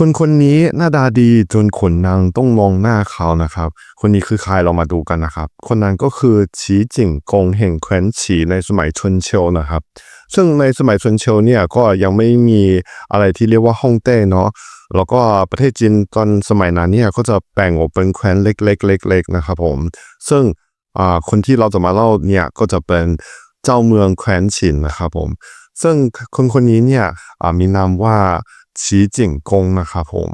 คนคนนี้หน้าตาดีจนขนนางต้องมองหน้าเขานะครับ คนนี้คือใครเรามาดูกันนะครับ คนนั้นก็คือฉีจิ่งกงแห่งแคว้นฉีในสมัยชนเชลนะครับ ซึ่งในสมัยชนเชลเนี่ยก็ยังไม่มีอะไรที่เรียกว่าฮ่องเต้เนาะแล้วก็ประเทศจีนตอนสมัยนั้นเนี่ยก็จะแบ่งออกเป็นแคว้นเล็กๆเล็กๆนะครับผม ซึ่งอ่าคนที่เราจะมาเล่าเนี่ยก็จะเป็นเจ้าเมืองแคว้นฉินนะครับผม ซึ่งคนคนนี้เนี่ยอ่ามีนามว่า ฉีจิ่งกงนะครับผม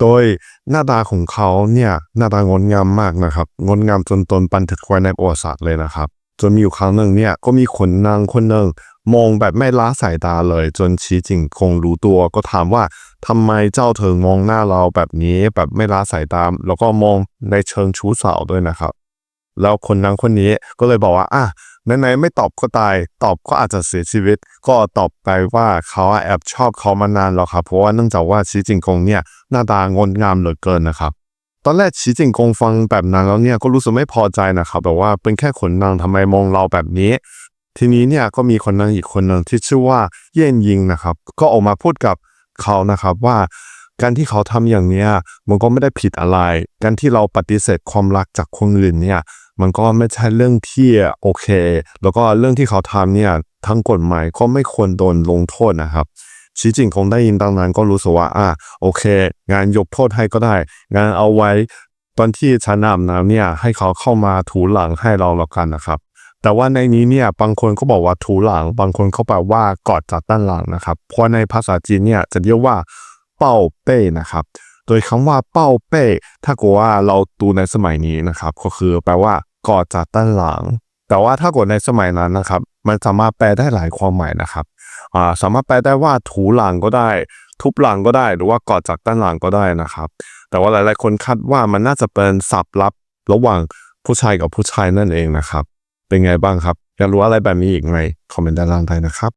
โดยหน้าตาของเขาเนี่ยหน้าตางดงามมากนะครับ งดงามจนตนบันทึกไว้ในประวัติศาสตร์เลยนะครับ จนมีอยู่ครั้งหนึ่งเนี่ยก็มีคนนางคนหนึ่งมองแบบไม่ละสายตาเลย จนชีจิงคงรู้ตัวก็ถามว่าทำไมเจ้าเธอมองหน้าเราแบบนี้แบบไม่ละสายตาแล้วก็มองในเชิงชู้สาวด้วยนะครับ แล้วคนนั้นคนนี้ก็เลยบอกว่าอะ ไหนๆไม่ตอบก็ตาย ตอบก็อาจจะเสียชีวิต ก็ตอบไปว่าเขาแอบชอบเขามานานแล้วครับ เพราะว่าเนื่องจากว่าชีจิงคงเนี่ยหน้าตางดงามเหลือเกินนะครับ ตอนแรกชีจิงคงฟังแบบนั้นแล้วเนี่ยก็รู้สึกไม่พอใจนะครับแบบว่าเป็นแค่ขนนางทำไมมองเราแบบนี้ทีนี้เนี่ยก็มีคนนั้นอีกคนหนึ่งที่ชื่อว่าเย่นยิงนะครับ ก็ออกมาพูดกับเขานะครับว่า การที่เขาทำอย่างเนี้ยมันก็ไม่ได้ผิดอะไร การที่เราปฏิเสธความรักจากคนอื่นเนี่ย มันก็ไม่ใช่เรื่องที่โอเค แล้วก็เรื่องที่เขาทำเนี่ยทั้งกฎหมายก็ไม่ควรโดนลงโทษนะครับชีจิงคงได้ยินดังนั้นก็รู้สึกว่าอะโอเค งานยกโทษให้ก็ได้ งานเอาไว้ตอนที่ฉันอาบน้ำเนี่ยให้เขาเข้ามาถูหลังให้เราแล้วกันนะครับ แต่ว่าในนี้เนี่ยบางคนก็บอกว่าถูหลัง บางคนเขาแปลว่ากอดจากด้านหลังนะครับเพราะในภาษาจีนเนี่ยจะเรียกว่าเป้าเป้นะครับ โดยคำว่าเป้าเป้ ถ้าเกิดว่าเราดูในสมัยนี้นะครับ ก็คือแปลว่า กอดจากด้านหลัง แต่ว่าถ้าเกิดในสมัยนั้นนะครับ มันสามารถแปลได้หลายความหมายนะครับอ่าสามารถแปลได้ว่าถูหลังก็ได้ ทุบหลังก็ได้ หรือว่ากอดจากด้านหลังก็ได้นะครับ แต่ว่าหลาย ๆ คนคาดว่ามันน่าจะเป็นสับลับระหว่างผู้ชายกับผู้ชายนั่นเองนะครับ เป็นไงบ้างครับ อยากรู้อะไรแบบนี้อีกไหมคอมเมนต์ด้านล่างได้นะครับ